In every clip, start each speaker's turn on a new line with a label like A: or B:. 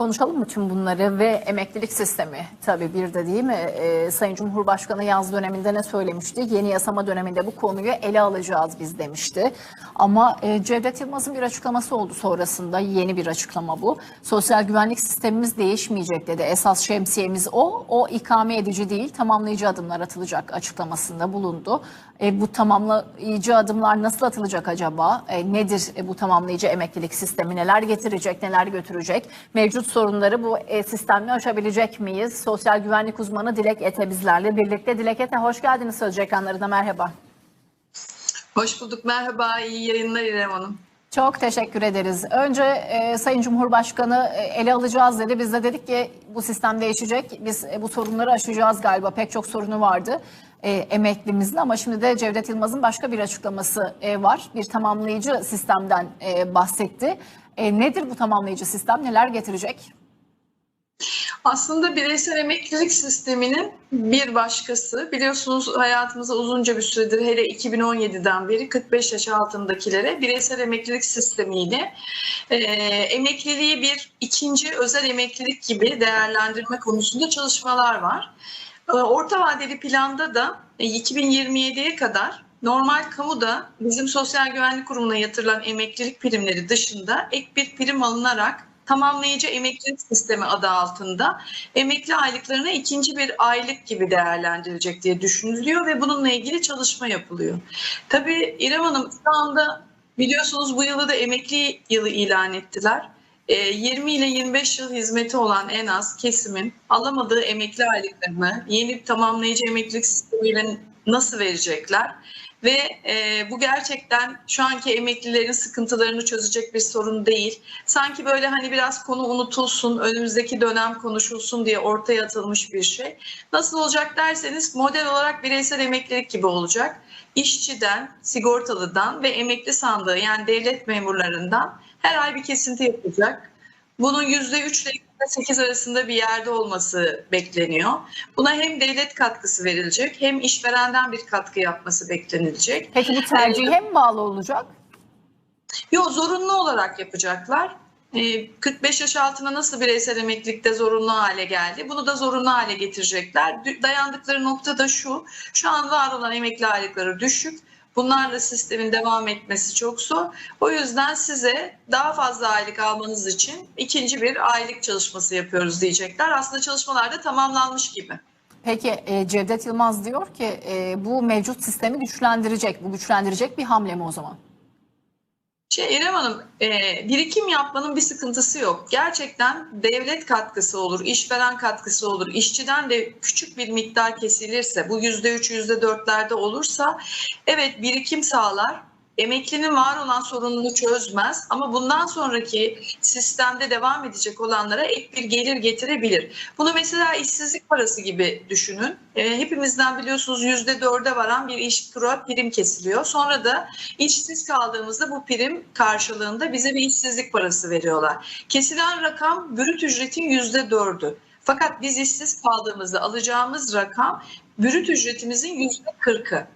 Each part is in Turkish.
A: Konuşalım mı tüm bunları ve emeklilik sistemi tabii bir de değil mi? Ee, Sayın Cumhurbaşkanı yaz döneminde ne söylemişti? Yeni yasama döneminde bu konuyu ele alacağız biz demişti. Ama e, Cevdet Yılmaz'ın bir açıklaması oldu sonrasında yeni bir açıklama bu. Sosyal güvenlik sistemimiz değişmeyecek dedi. Esas şemsiyemiz o. O ikame edici değil tamamlayıcı adımlar atılacak açıklamasında bulundu. E, bu tamamlayıcı adımlar nasıl atılacak acaba? E, nedir e, bu tamamlayıcı emeklilik sistemi? Neler getirecek, neler götürecek? Mevcut sorunları bu e, sistemle aşabilecek miyiz? Sosyal güvenlik uzmanı Dilek Ete bizlerle birlikte. Dilek Ete hoş geldiniz Sözcü ekranlarına merhaba.
B: Hoş bulduk. Merhaba. iyi yayınlar İrem Hanım.
A: Çok teşekkür ederiz. Önce e, Sayın Cumhurbaşkanı e, ele alacağız dedi. Biz de dedik ki bu sistem değişecek. Biz e, bu sorunları aşacağız galiba. Pek çok sorunu vardı e, emeklimizin ama şimdi de Cevdet Yılmaz'ın başka bir açıklaması e, var. Bir tamamlayıcı sistemden e, bahsetti. E, nedir bu tamamlayıcı sistem? Neler getirecek?
B: Aslında bireysel emeklilik sisteminin bir başkası biliyorsunuz hayatımıza uzunca bir süredir hele 2017'den beri 45 yaş altındakilere bireysel emeklilik sistemiyle e, emekliliği bir ikinci özel emeklilik gibi değerlendirme konusunda çalışmalar var. E, Orta vadeli planda da e, 2027'ye kadar normal kamuda bizim Sosyal Güvenlik Kurumu'na yatırılan emeklilik primleri dışında ek bir prim alınarak tamamlayıcı emeklilik sistemi adı altında emekli aylıklarına ikinci bir aylık gibi değerlendirilecek diye düşünülüyor ve bununla ilgili çalışma yapılıyor. Tabii İrem Hanım şu anda biliyorsunuz bu yılı da emekli yılı ilan ettiler. Ee, 20 ile 25 yıl hizmeti olan en az kesimin alamadığı emekli aylıklarını yeni tamamlayıcı emeklilik sistemiyle nasıl verecekler? Ve e, bu gerçekten şu anki emeklilerin sıkıntılarını çözecek bir sorun değil. Sanki böyle hani biraz konu unutulsun, önümüzdeki dönem konuşulsun diye ortaya atılmış bir şey. Nasıl olacak derseniz model olarak bireysel emeklilik gibi olacak. İşçiden, sigortalıdan ve emekli sandığı yani devlet memurlarından her ay bir kesinti yapacak. Bunun %3 ile %8 arasında bir yerde olması bekleniyor. Buna hem devlet katkısı verilecek hem işverenden bir katkı yapması beklenilecek.
A: Peki bu tercihe mi bağlı olacak?
B: Yok zorunlu olarak yapacaklar. Ee, 45 yaş altına nasıl bireysel emeklilikte zorunlu hale geldi? Bunu da zorunlu hale getirecekler. Dayandıkları nokta da şu. Şu an var olan emekli aylıkları düşük. Bunlarla sistemin devam etmesi çok zor. O yüzden size daha fazla aylık almanız için ikinci bir aylık çalışması yapıyoruz diyecekler. Aslında çalışmalar da tamamlanmış gibi.
A: Peki e, Cevdet Yılmaz diyor ki e, bu mevcut sistemi güçlendirecek. Bu güçlendirecek bir hamle mi o zaman?
B: Şey İrem Hanım, e, birikim yapmanın bir sıkıntısı yok. Gerçekten devlet katkısı olur, işveren katkısı olur, işçiden de küçük bir miktar kesilirse, bu yüzde üç, yüzde dörtlerde olursa, evet birikim sağlar. Emeklinin var olan sorununu çözmez ama bundan sonraki sistemde devam edecek olanlara ek bir gelir getirebilir. Bunu mesela işsizlik parası gibi düşünün. E, hepimizden biliyorsunuz yüzde dörde varan bir iş kura prim kesiliyor. Sonra da işsiz kaldığımızda bu prim karşılığında bize bir işsizlik parası veriyorlar. Kesilen rakam brüt ücretin yüzde dördü. Fakat biz işsiz kaldığımızda alacağımız rakam brüt ücretimizin yüzde kırkı.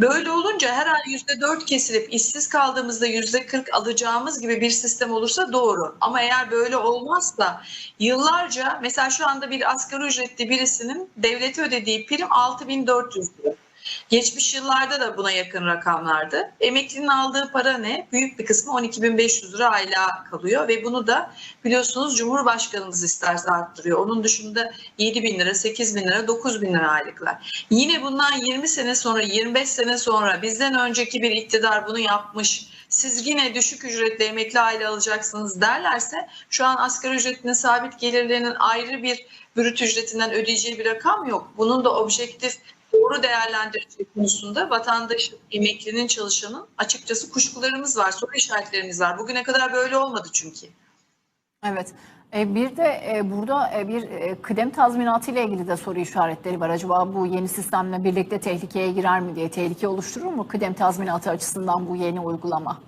B: Böyle olunca her ay yüzde dört kesilip işsiz kaldığımızda yüzde kırk alacağımız gibi bir sistem olursa doğru. Ama eğer böyle olmazsa yıllarca mesela şu anda bir asgari ücretli birisinin devlete ödediği prim 6400 lira. Geçmiş yıllarda da buna yakın rakamlardı. Emeklinin aldığı para ne? Büyük bir kısmı 12.500 lira aylığa kalıyor ve bunu da biliyorsunuz Cumhurbaşkanımız isterse arttırıyor. Onun dışında 7 bin lira, 8 bin lira, 9 bin lira aylıklar. Yine bundan 20 sene sonra, 25 sene sonra bizden önceki bir iktidar bunu yapmış. Siz yine düşük ücretli emekli aile alacaksınız derlerse şu an asgari ücretinin sabit gelirlerinin ayrı bir brüt ücretinden ödeyeceği bir rakam yok. Bunun da objektif doğru değerlendirecek konusunda vatandaşın, emeklinin, çalışanın açıkçası kuşkularımız var, soru işaretlerimiz var. Bugüne kadar böyle olmadı çünkü.
A: Evet. E, Bir de e, burada e, bir kıdem tazminatı ile ilgili de soru işaretleri var. Acaba bu yeni sistemle birlikte tehlikeye girer mi diye tehlike oluşturur mu kıdem tazminatı açısından bu yeni uygulama?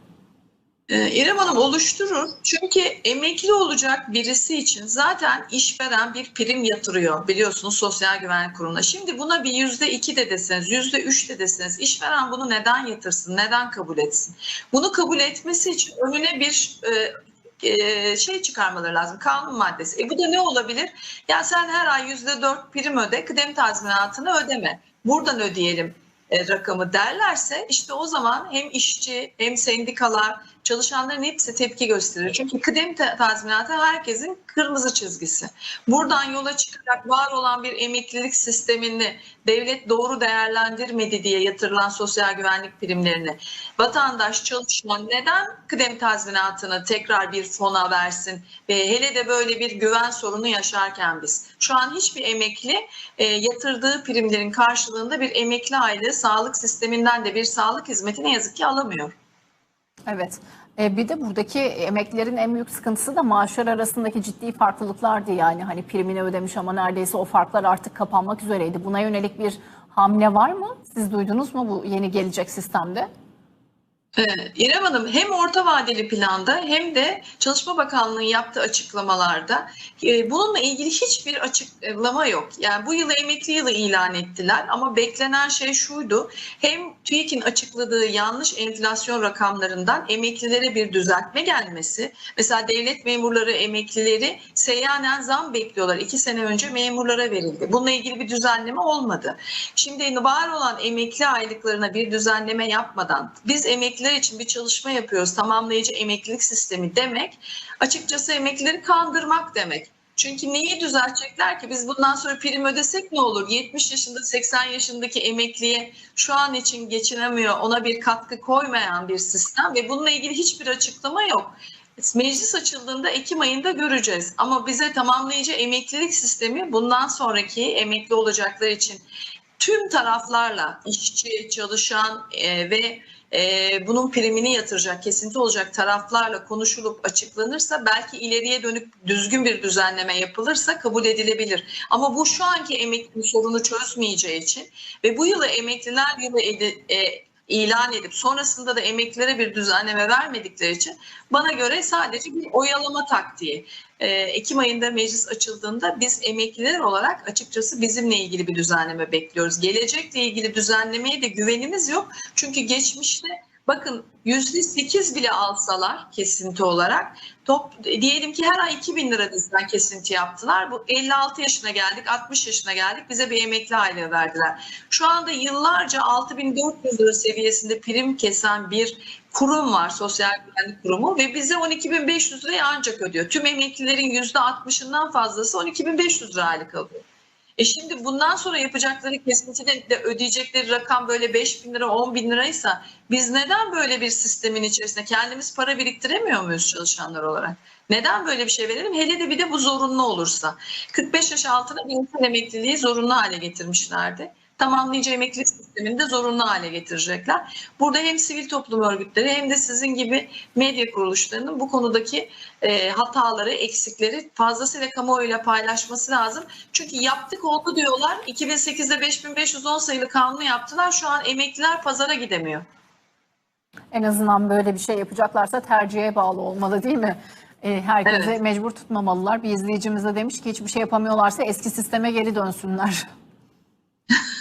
B: Ee, İrem Hanım oluşturur. Çünkü emekli olacak birisi için zaten işveren bir prim yatırıyor biliyorsunuz Sosyal Güvenlik Kurumu'na. Şimdi buna bir yüzde iki de deseniz, yüzde üç de deseniz işveren bunu neden yatırsın, neden kabul etsin? Bunu kabul etmesi için önüne bir e, e, şey çıkarmaları lazım. Kanun maddesi. E bu da ne olabilir? Ya sen her ay yüzde dört prim öde, kıdem tazminatını ödeme. Buradan ödeyelim e, rakamı derlerse işte o zaman hem işçi hem sendikalar çalışanların hepsi tepki gösterir. Çünkü kıdem ta- tazminatı herkesin kırmızı çizgisi. Buradan yola çıkarak var olan bir emeklilik sistemini devlet doğru değerlendirmedi diye yatırılan sosyal güvenlik primlerini vatandaş çalışan neden kıdem tazminatını tekrar bir fona versin ve hele de böyle bir güven sorunu yaşarken biz şu an hiçbir emekli e, yatırdığı primlerin karşılığında bir emekli aylığı sağlık sisteminden de bir sağlık hizmeti ne yazık ki alamıyor.
A: Evet. E, bir de buradaki emeklilerin en büyük sıkıntısı da maaşlar arasındaki ciddi farklılıklardı yani. Hani primini ödemiş ama neredeyse o farklar artık kapanmak üzereydi. Buna yönelik bir hamle var mı? Siz duydunuz mu bu yeni gelecek sistemde?
B: Ee, İrem Hanım hem orta vadeli planda hem de Çalışma Bakanlığı'nın yaptığı açıklamalarda e, bununla ilgili hiçbir açıklama yok. Yani bu yılı emekli yılı ilan ettiler ama beklenen şey şuydu. Hem TÜİK'in açıkladığı yanlış enflasyon rakamlarından emeklilere bir düzeltme gelmesi. Mesela devlet memurları emeklileri seyyanen zam bekliyorlar. İki sene önce memurlara verildi. Bununla ilgili bir düzenleme olmadı. Şimdi var olan emekli aylıklarına bir düzenleme yapmadan biz emekliler için bir çalışma yapıyoruz. Tamamlayıcı emeklilik sistemi demek açıkçası emeklileri kandırmak demek. Çünkü neyi düzeltecekler ki? Biz bundan sonra prim ödesek ne olur? 70 yaşında 80 yaşındaki emekliye şu an için geçinemiyor, ona bir katkı koymayan bir sistem ve bununla ilgili hiçbir açıklama yok. Meclis açıldığında Ekim ayında göreceğiz. Ama bize tamamlayıcı emeklilik sistemi bundan sonraki emekli olacaklar için tüm taraflarla işçi, çalışan e, ve e, bunun primini yatıracak, kesinti olacak taraflarla konuşulup açıklanırsa belki ileriye dönük düzgün bir düzenleme yapılırsa kabul edilebilir. Ama bu şu anki emekli sorunu çözmeyeceği için ve bu yılı emekliler yılı edi- e, ilan edip sonrasında da emeklilere bir düzenleme vermedikleri için bana göre sadece bir oyalama taktiği. Ee, Ekim ayında meclis açıldığında biz emekliler olarak açıkçası bizimle ilgili bir düzenleme bekliyoruz. Gelecekle ilgili düzenlemeye de güvenimiz yok. Çünkü geçmişte bakın yüzde sekiz bile alsalar kesinti olarak top diyelim ki her ay 2000 lira bizden kesinti yaptılar. Bu 56 yaşına geldik, 60 yaşına geldik. Bize bir emekli aylığı verdiler. Şu anda yıllarca 6400 lira seviyesinde prim kesen bir kurum var, sosyal güvenlik kurumu ve bize 12.500 lirayı ancak ödüyor. Tüm emeklilerin %60'ından fazlası 12.500 lira aylık alıyor. E şimdi bundan sonra yapacakları kesintide de ödeyecekleri rakam böyle 5 bin lira 10 bin liraysa biz neden böyle bir sistemin içerisinde kendimiz para biriktiremiyor muyuz çalışanlar olarak? Neden böyle bir şey verelim? Hele de bir de bu zorunlu olursa. 45 yaş altına bilimsel emekliliği zorunlu hale getirmişlerdi. Tamamlayıcı emeklilik sistemini de zorunlu hale getirecekler. Burada hem sivil toplum örgütleri hem de sizin gibi medya kuruluşlarının bu konudaki e, hataları, eksikleri fazlasıyla kamuoyuyla paylaşması lazım. Çünkü yaptık oldu diyorlar. 2008'de 5510 sayılı kanunu yaptılar. Şu an emekliler pazara gidemiyor.
A: En azından böyle bir şey yapacaklarsa tercihe bağlı olmalı değil mi? E, herkese
B: Evet.
A: mecbur tutmamalılar. Bir izleyicimiz de demiş ki hiçbir şey yapamıyorlarsa eski sisteme geri dönsünler.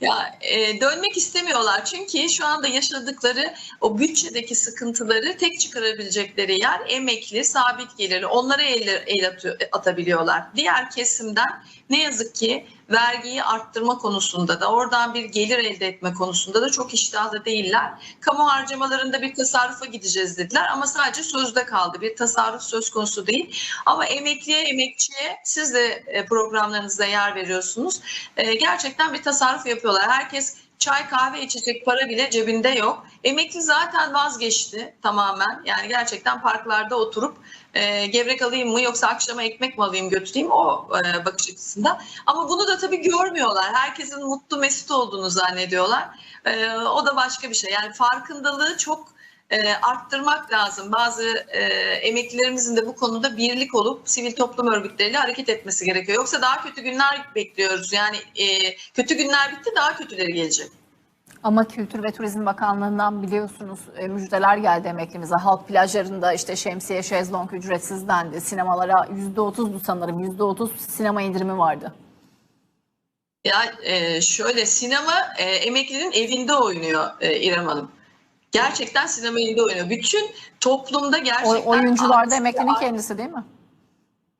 B: Ya e, dönmek istemiyorlar çünkü şu anda yaşadıkları o bütçedeki sıkıntıları tek çıkarabilecekleri yer emekli, sabit gelirli. Onlara el, el atıyor, atabiliyorlar. Diğer kesimden ne yazık ki vergiyi arttırma konusunda da oradan bir gelir elde etme konusunda da çok iştahlı değiller. Kamu harcamalarında bir tasarrufa gideceğiz dediler ama sadece sözde kaldı. Bir tasarruf söz konusu değil. Ama emekliye, emekçiye siz de e, programlarınızda yer veriyorsunuz. E, Gerçekten bir tasarruf yapıyorlar. Herkes çay kahve içecek para bile cebinde yok. Emekli zaten vazgeçti tamamen. Yani gerçekten parklarda oturup e, gevrek alayım mı yoksa akşama ekmek mi alayım götüreyim o e, bakış açısında. Ama bunu da tabii görmüyorlar. Herkesin mutlu mesut olduğunu zannediyorlar. E, o da başka bir şey. Yani farkındalığı çok e, arttırmak lazım. Bazı e, emeklilerimizin de bu konuda birlik olup sivil toplum örgütleriyle hareket etmesi gerekiyor. Yoksa daha kötü günler bekliyoruz. Yani e, kötü günler bitti daha kötüleri gelecek.
A: Ama Kültür ve Turizm Bakanlığı'ndan biliyorsunuz e, müjdeler geldi emeklimize. Halk plajlarında işte şemsiye, şezlong ücretsiz dendi. Sinemalara %30'du sanırım. %30 sinema indirimi vardı.
B: Ya e, şöyle sinema e, emeklinin evinde oynuyor e, İrem Hanım. Gerçekten sinema elinde oynuyor. Bütün toplumda gerçekten...
A: O, oyuncular da emeklinin kendisi değil mi?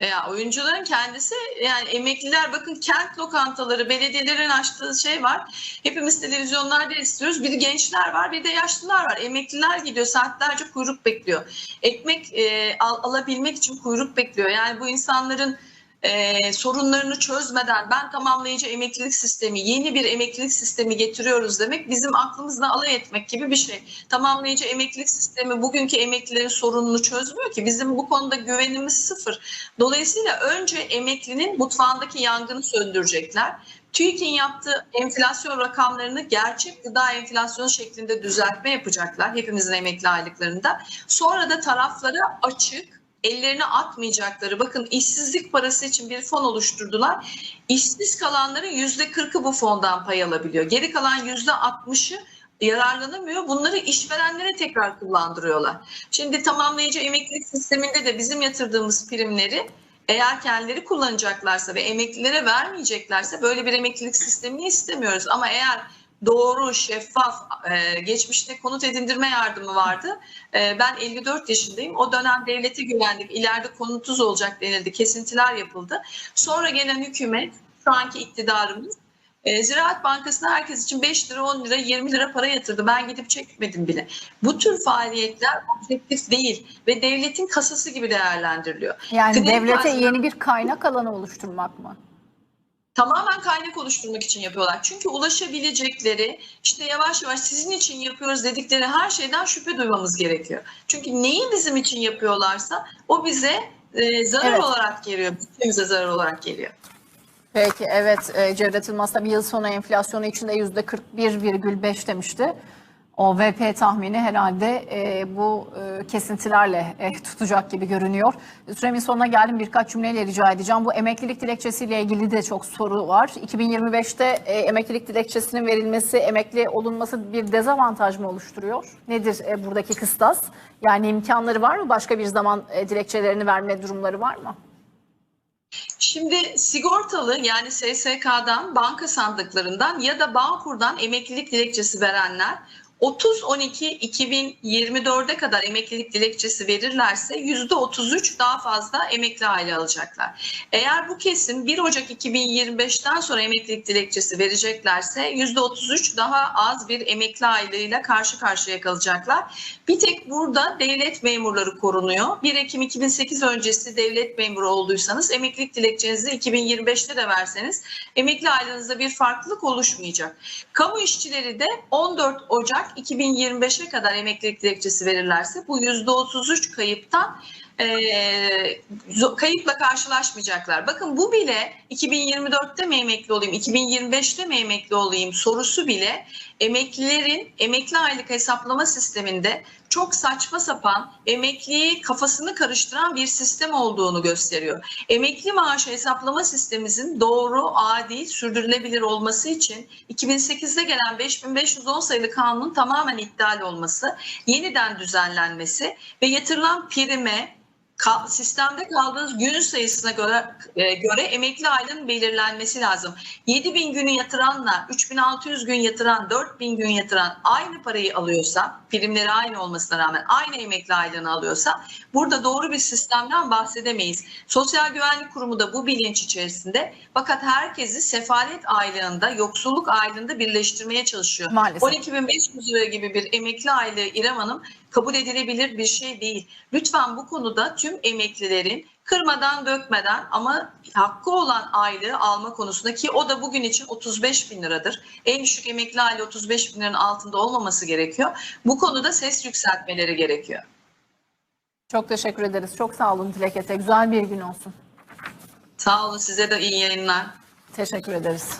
B: Ya oyuncuların kendisi yani emekliler bakın kent lokantaları belediyelerin açtığı şey var. Hepimiz televizyonlarda istiyoruz. Bir gençler var bir de yaşlılar var. Emekliler gidiyor saatlerce kuyruk bekliyor. Ekmek e, al- alabilmek için kuyruk bekliyor. Yani bu insanların e, sorunlarını çözmeden ben tamamlayıcı emeklilik sistemi, yeni bir emeklilik sistemi getiriyoruz demek bizim aklımızla alay etmek gibi bir şey. Tamamlayıcı emeklilik sistemi bugünkü emeklilerin sorununu çözmüyor ki. Bizim bu konuda güvenimiz sıfır. Dolayısıyla önce emeklinin mutfağındaki yangını söndürecekler. TÜİK'in yaptığı enflasyon rakamlarını gerçek gıda enflasyonu şeklinde düzeltme yapacaklar hepimizin emekli aylıklarında. Sonra da taraflara açık, ellerini atmayacakları, bakın işsizlik parası için bir fon oluşturdular. İşsiz kalanların yüzde kırkı bu fondan pay alabiliyor. Geri kalan yüzde altmışı yararlanamıyor. Bunları işverenlere tekrar kullandırıyorlar. Şimdi tamamlayıcı emeklilik sisteminde de bizim yatırdığımız primleri eğer kendileri kullanacaklarsa ve emeklilere vermeyeceklerse böyle bir emeklilik sistemini istemiyoruz. Ama eğer doğru, şeffaf, e, geçmişte konut edindirme yardımı vardı. E, ben 54 yaşındayım. O dönem devlete güvendik. İleride konutsuz olacak denildi. Kesintiler yapıldı. Sonra gelen hükümet, şu anki iktidarımız e, Ziraat Bankası'na herkes için 5 lira, 10 lira, 20 lira para yatırdı. Ben gidip çekmedim bile. Bu tür faaliyetler objektif değil ve devletin kasası gibi değerlendiriliyor.
A: Yani
B: Kıdem
A: devlete
B: karşılığı-
A: yeni bir kaynak alanı oluşturmak mı?
B: Tamamen kaynak oluşturmak için yapıyorlar. Çünkü ulaşabilecekleri işte yavaş yavaş sizin için yapıyoruz dedikleri her şeyden şüphe duymamız gerekiyor. Çünkü neyi bizim için yapıyorlarsa o bize e, zarar
A: Evet.
B: olarak geliyor. Bütçemize zarar olarak geliyor.
A: Peki evet e, Cevdet Yılmaz da bir yıl sonu enflasyonu içinde yüzde 41,5 demişti. O VP tahmini herhalde e, bu e, kesintilerle e, tutacak gibi görünüyor. Süremin sonuna geldim birkaç cümleyle rica edeceğim. Bu emeklilik dilekçesiyle ilgili de çok soru var. 2025'te e, emeklilik dilekçesinin verilmesi, emekli olunması bir dezavantaj mı oluşturuyor? Nedir e, buradaki kıstas? Yani imkanları var mı? Başka bir zaman e, dilekçelerini verme durumları var mı?
B: Şimdi sigortalı yani SSK'dan, banka sandıklarından ya da Bağkur'dan emeklilik dilekçesi verenler 30-12-2024'e kadar emeklilik dilekçesi verirlerse %33 daha fazla emekli aile alacaklar. Eğer bu kesim 1 Ocak 2025'ten sonra emeklilik dilekçesi vereceklerse %33 daha az bir emekli aylığıyla karşı karşıya kalacaklar. Bir tek burada devlet memurları korunuyor. 1 Ekim 2008 öncesi devlet memuru olduysanız emeklilik dilekçenizi 2025'te de verseniz emekli aylığınızda bir farklılık oluşmayacak. Kamu işçileri de 14 Ocak 2025'e kadar emeklilik dilekçesi verirlerse bu %33 kayıptan zo- kayıpla karşılaşmayacaklar. Bakın bu bile 2024'te mi emekli olayım, 2025'te mi emekli olayım sorusu bile emeklilerin emekli aylık hesaplama sisteminde çok saçma sapan emekliyi kafasını karıştıran bir sistem olduğunu gösteriyor. Emekli maaşı hesaplama sistemimizin doğru, adil, sürdürülebilir olması için 2008'de gelen 5510 sayılı kanunun tamamen iptal olması, yeniden düzenlenmesi ve yatırılan prime ka- sistemde kaldığınız gün sayısına göre, e, göre emekli aylığının belirlenmesi lazım. 7000 günü yatıranla 3600 gün yatıran, 4000 gün yatıran aynı parayı alıyorsa, primleri aynı olmasına rağmen aynı emekli aylığını alıyorsa burada doğru bir sistemden bahsedemeyiz. Sosyal Güvenlik Kurumu da bu bilinç içerisinde fakat herkesi sefalet aylığında, yoksulluk aylığında birleştirmeye çalışıyor.
A: Maalesef.
B: 12.500 lira gibi bir emekli aylığı İrem Hanım kabul edilebilir bir şey değil. Lütfen bu konuda tüm emeklilerin kırmadan dökmeden ama hakkı olan aylığı alma konusunda ki o da bugün için 35 bin liradır. En düşük emekli aylığı 35 bin liranın altında olmaması gerekiyor. Bu konuda ses yükseltmeleri gerekiyor.
A: Çok teşekkür ederiz. Çok sağ olun Dilek Ete. Güzel bir gün olsun.
B: Sağ olun size de iyi yayınlar.
A: Teşekkür ederiz.